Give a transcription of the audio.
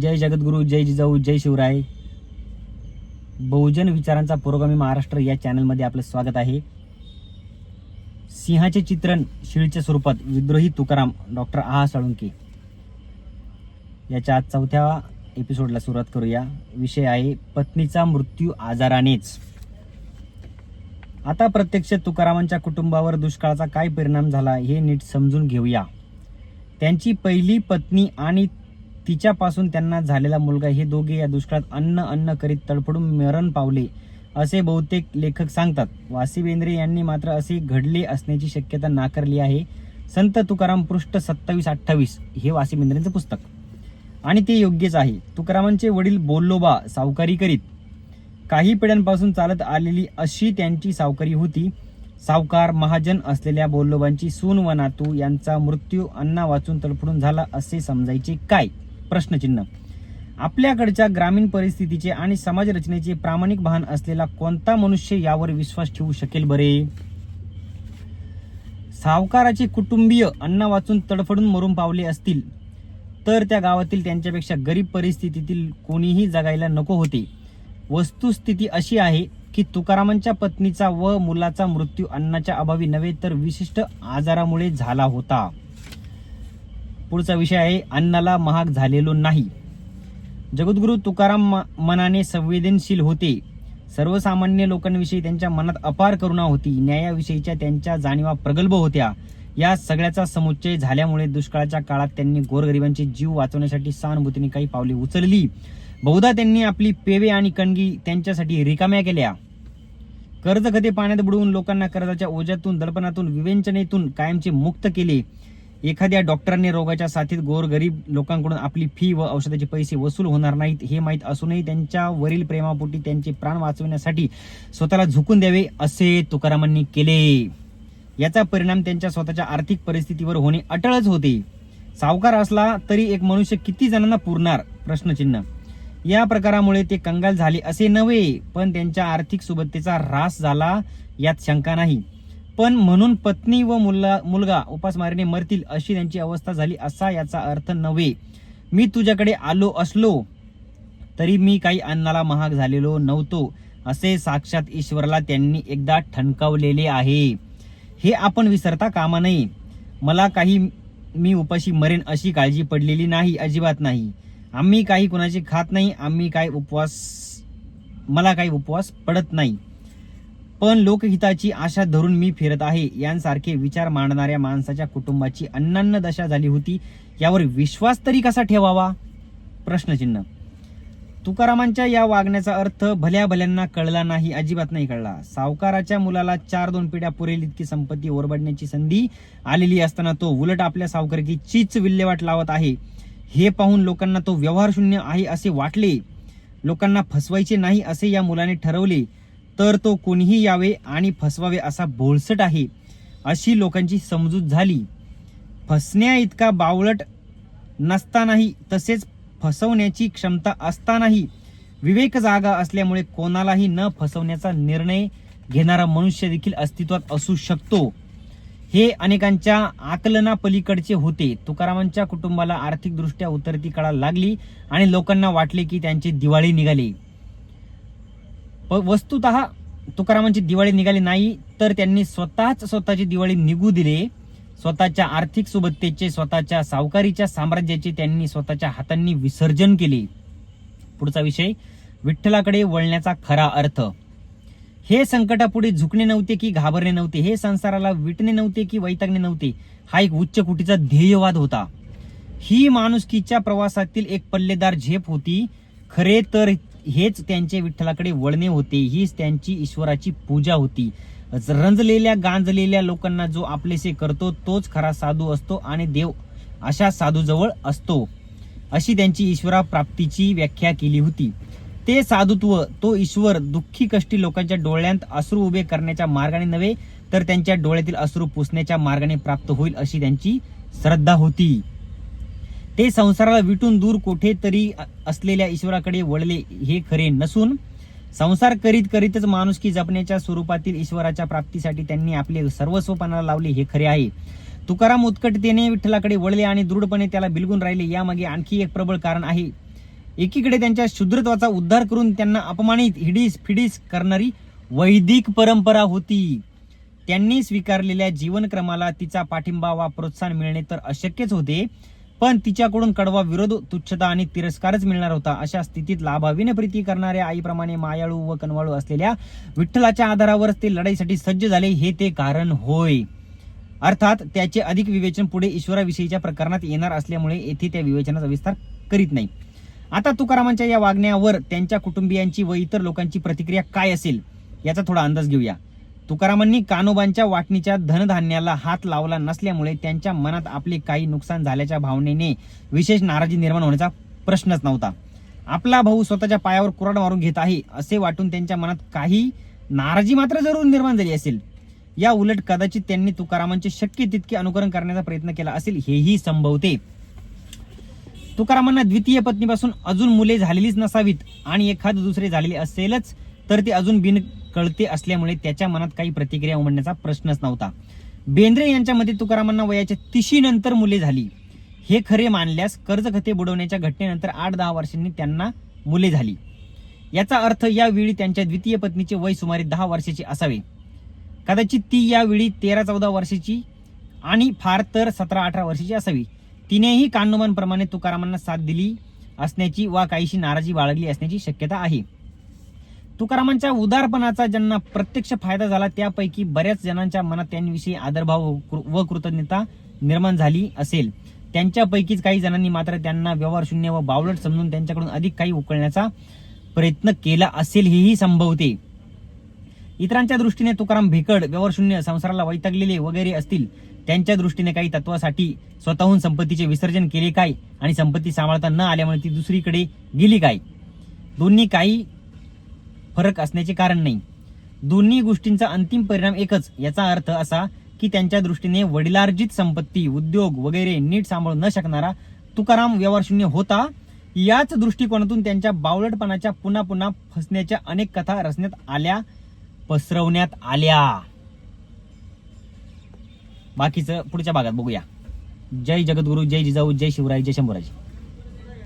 जय जगद्गुरु जय जिजाऊ जय शिवराय. बहुजन विचारांचा पुरोगामी महाराष्ट्र या चॅनलमध्ये आपलं स्वागत आहे. सिंहाचे चित्रण शिळीच्या स्वरूपात विद्रोही तुकाराम डॉक्टर आहा साळुंके याच्या आज चौथ्या एपिसोडला सुरुवात करूया. विषय आहे पत्नीचा मृत्यू आजारानेच. आता प्रत्यक्ष तुकारामांच्या कुटुंबावर दुष्काळाचा काय परिणाम झाला हे नीट समजून घेऊया. त्यांची पहिली पत्नी आणि तिच्यापासून त्यांना झालेला मुलगा. हे दोघे या दुष्काळात अन्न अन्न करीत तडफडून मरण पावले असे बहुतेक लेखक सांगतात. वासी बेंद्रे यांनी मात्र असे घडले असण्याची शक्यता नाकारली आहे. संत तुकाराम पृष्ठ सत्तावीस अठ्ठावीस हे वासी बेंद्रेंचं पुस्तक. आणि ते योग्यच आहे. तुकारामांचे वडील बोल्लोबा सावकारी करीत. काही पिढ्यांपासून चालत आलेली अशी त्यांची सावकारी होती. सावकार महाजन असलेल्या बोल्लोबांची सून व नातू यांचा मृत्यू अन्ना वाचून तडफडून झाला असे समजायचे काय? प्रश्नचिन्ह. आपल्याकडच्या ग्रामीण परिस्थितीचे आणि समाज रचनेचे प्रामाणिक भान असलेला कोणता मनुष्य यावर विश्वास ठेवू शकेल बरे? सावकाराचे कुटुंबीय अन्न वाचून तडफडून मरून पावले असतील तर त्या गावातील त्यांच्यापेक्षा गरीब परिस्थितीतील कोणीही जगायला नको होते. वस्तुस्थिती अशी आहे की तुकारामांच्या पत्नीचा व मुलाचा मृत्यू अन्नाच्या अभावी नव्हे तर विशिष्ट आजारामुळे झाला होता. पुढचा विषय आहे अन्नाला महाग झालेलो नाही. जगद्गुरु तुकाराम म- मनाने संवेदनशील होते. सर्वसामान्य लोकांविषयी त्यांच्या मनात अपार करुणा होती. न्यायाविषयीच्या त्यांच्या जाणीवा प्रगल्भ होत्या. या सगळ्याचा समुच्चय झाल्यामुळे दुष्काळाच्या काळात त्यांनी गोरगरिबांचे जीव वाचवण्यासाठी सहानुभूतीने काही पावले उचलली. बहुधा त्यांनी आपली पेवे आणि कणगी त्यांच्यासाठी रिकाम्या केल्या. कर्ज खते पाण्यात बुडवून लोकांना कर्जाच्या ओझ्यातून दडपणातून विवेचनेतून कायमचे मुक्त केले. एखाद्या डॉक्टरांनी रोगाच्या साथीत गोरगरीब लोकांकडून आपली फी व औषधाचे पैसे वसूल होणार नाहीत हे माहीत असूनही त्यांच्यावरील प्रेमापोटी त्यांचे प्राण वाचविण्यासाठी स्वतःला झुकून द्यावे असे तुकारामांनी केले. याचा परिणाम त्यांच्या स्वतःच्या आर्थिक परिस्थितीवर होणे अटळच होते. सावकार असला तरी एक मनुष्य किती जणांना पुरणार? प्रश्नचिन्ह. या प्रकारामुळे ते कंगाल झाले असे नव्हे पण त्यांच्या आर्थिक सुबत्तेचा ऱ्हास झाला यात शंका नाही. पण म्हणून पत्नी व मुला मुलगा उपासमारीने मरतील अशी त्यांची अवस्था झाली असा याचा अर्थ नव्हे. मी तुझ्याकडे आलो असलो तरी मी काही अन्नाला महाग झालेलो नव्हतो असे साक्षात ईश्वराला त्यांनी एकदा ठणकावलेले आहे. हे आपण विसरता कामा नये. मला काही मी उपाशी मरेन अशी काळजी पडलेली नाही अजिबात नाही. आम्ही काही कुणाचे खात नाही आम्ही काही उपवास मला काही उपवास पडत नाही. पण लोकहिताची आशा धरून मी फिरत आहे. यांसारखे विचार मांडणाऱ्या माणसाच्या कुटुंबाची अन्नान्न दशा झाली होती. यावर विश्वास तरी कसा ठेवावा? प्रश्नचिन्ह. तुकारामांच्या या वागण्याचा अर्थ भल्या भल्यांना कळला नाही अजिबात नाही कळला. सावकाराच्या मुलाला चार दोन पिढ्या पुरेल इतकी संपत्ती ओरबडण्याची संधी आलेली असताना तो उलट आपल्या सावकारकीचीच विल्हेवाट लावत आहे. हे पाहून लोकांना तो व्यवहारशून्य आहे असे वाटले. लोकांना फसवायचे नाही असे या मुलाने ठरवले. तर तो कोणीही यावे आणि फसवावे असा बोळसट आहे अशी लोकांची समजूत झाली. फसण्या इतका बावळट नसतानाही तसेच फसवण्याची क्षमता असतानाही विवेक जागा असल्यामुळे कोणालाही न फसवण्याचा निर्णय घेणारा मनुष्य देखील अस्तित्वात असू शकतो. हे अनेकांच्या आकलनापलीकडचे होते. तुकारामांच्या कुटुंबाला आर्थिकदृष्ट्या उतरती कळा लागली आणि लोकांना वाटले की त्यांची दिवाळी निघाली. वस्तुत तुकारामांची दिवाळी निघाली नाही तर त्यांनी स्वतःच स्वतःची दिवाळी निघू दिले. स्वतःच्या आर्थिक सुबत्तेचे स्वतःच्या सावकारीच्या साम्राज्याचे त्यांनी स्वतःच्या हातांनी विसर्जन केले. पुढचा विषय विठ्ठलाकडे वळण्याचा खरा अर्थ. हे संकटापुढे झुकणे नव्हते की घाबरणे नव्हते हे संसाराला विटणे नव्हते की वैतागणे नव्हते हा एक उच्च कुटीचा ध्येयवाद होता. ही माणुसकीच्या प्रवासातील एक पल्लेदार झेप होती. खरे तर हेच त्यांचे विठ्ठलाकडे वळणे होते. हीच त्यांची ईश्वराची पूजा होती. रंजलेल्या गांजलेल्या लोकांना जो आपलेसे करतो तोच खरा साधू असतो आणि देव अशा साधूजवळ असतो अशी त्यांची ईश्वरा प्राप्तीची व्याख्या केली होती. ते साधुत्व तो ईश्वर दुःखी कष्टी लोकांच्या डोळ्यांत अश्रू उभे करण्याच्या मार्गाने नव्हे तर त्यांच्या डोळ्यातील अश्रू पुसण्याच्या मार्गाने प्राप्त होईल अशी त्यांची श्रद्धा होती. ते संसाराला विटून दूर कुठेतरी असलेल्या ईश्वराकडे वळले हे खरे नसून संसार करीत करीतच माणुसकी जपण्याच्या स्वरूपातील ईश्वराच्या प्राप्तीसाठी त्यांनी आपले सर्वस्वपणाला लावले हे खरे आहे. तुकाराम उत्कटतेने विठ्ठलाकडे वळले आणि दृढपणे त्याला बिलगून राहिले. यामागे आणखी एक प्रबळ कारण आहे. एकीकडे त्यांच्या शूद्रत्वाचा उद्धार करून त्यांना अपमानित हिडीस फिडीस करणारी वैदिक परंपरा होती. त्यांनी स्वीकारलेल्या जीवनक्रमाला तिचा पाठिंबा वा प्रोत्साहन मिळणे तर अशक्यच होते. पण तिच्याकडून कडवा विरोध तुच्छता आणि तिरस्कारच मिळणार होता. अशा स्थितीत लाभावीने प्रीती करणाऱ्या आईप्रमाणे मायाळू व कनवाळू असलेल्या विठ्ठलाच्या आधारावरच ते लढाईसाठी सज्ज झाले हे ते कारण होय. अर्थात त्याचे अधिक विवेचन पुढे ईश्वराविषयीच्या प्रकरणात येणार असल्यामुळे येथे त्या विवेचनाचा विस्तार करीत नाही. आता तुकारामांच्या या वागण्यावर त्यांच्या कुटुंबियांची व इतर लोकांची प्रतिक्रिया काय असेल याचा थोडा अंदाज घेऊया. तुकारामांनी कानोबांच्या वाटणीच्या धनधान्याला हात लावला नसल्यामुळे त्यांच्या मनात आपले काही नुकसान झाल्याच्या भावनेने विशेष नाराजी निर्माण होण्याचा प्रश्नच नव्हता. आपला भाऊ स्वतःच्या पायावर कुराड मारून घेत आहे असे वाटून त्यांच्या मनात काही नाराजी मात्र जरूर निर्माण झाली असेल. या उलट कदाचित त्यांनी तुकारामांचे शक्य तितके अनुकरण करण्याचा प्रयत्न केला असेल हेही संभवते. तुकारामांना द्वितीय पत्नीपासून अजून मुले झालेलीच नसावीत आणि एखादं दुसरे झालेले असेलच तर ते अजून बिन कळते असल्यामुळे त्याच्या मनात काही प्रतिक्रिया उमडण्याचा प्रश्नच नव्हता. बेंद्रे यांच्या मते तुकारामांना वयाच्या तिशी नंतर मुले झाली. हे खरे मानल्यास कर्ज खते बुडवण्याच्या घटनेनंतर आठ दहा वर्षांनी त्यांना मुले झाली. याचा अर्थ यावेळी त्यांच्या द्वितीय पत्नीचे वय सुमारे दहा वर्षाचे असावे. कदाचित ती यावेळी तेरा चौदा वर्षाची आणि फार तर सतरा अठरा वर्षाची असावी. तिनेही कान्होबांप्रमाणे तुकारामांना साथ दिली असण्याची वा काहीशी नाराजी बाळगली असण्याची शक्यता आहे. तुकारामांच्या उदारपणाचा ज्यांना प्रत्यक्ष फायदा झाला त्यापैकी बऱ्याच जणांच्या मनात त्यांविषयी आदरभाव व कृतज्ञता निर्माण झाली असेल. त्यांच्यापैकीच काही जणांनी मात्र त्यांना व्यवहारशून्य व बावलट समजून त्यांच्याकडून अधिक काही उकळण्याचा प्रयत्न केला असेल हेही संभवते. इतरांच्या दृष्टीने तुकाराम भेकड व्यवहारशून्य संसाराला वैतागलेले वगैरे असतील त्यांच्या दृष्टीने काही तत्वासाठी स्वतःहून संपत्तीचे विसर्जन केले काय? आणि संपत्ती सांभाळता न आल्यामुळे ती दुसरीकडे गेली काय? दोन्ही काही फरक असण्याचे कारण नाही. दोन्ही गोष्टींचा अंतिम परिणाम एकच याचा अर्थ असा की त्यांच्या दृष्टीने वडिलार्जित संपत्ती उद्योग वगैरे नीट सांभाळू न शकणारा तुकाराम व्यवहारशून्य होता. याच दृष्टिकोनातून त्यांच्या बावलटपणाच्या पुन्हा पुन्हा फसण्याच्या अनेक कथा रचण्यात आल्या पसरवण्यात आल्या. बाकीचं पुढच्या भागात बघूया. जय जगद्गुरू जय जिजाऊ जय शिवराय जय शंभराजी.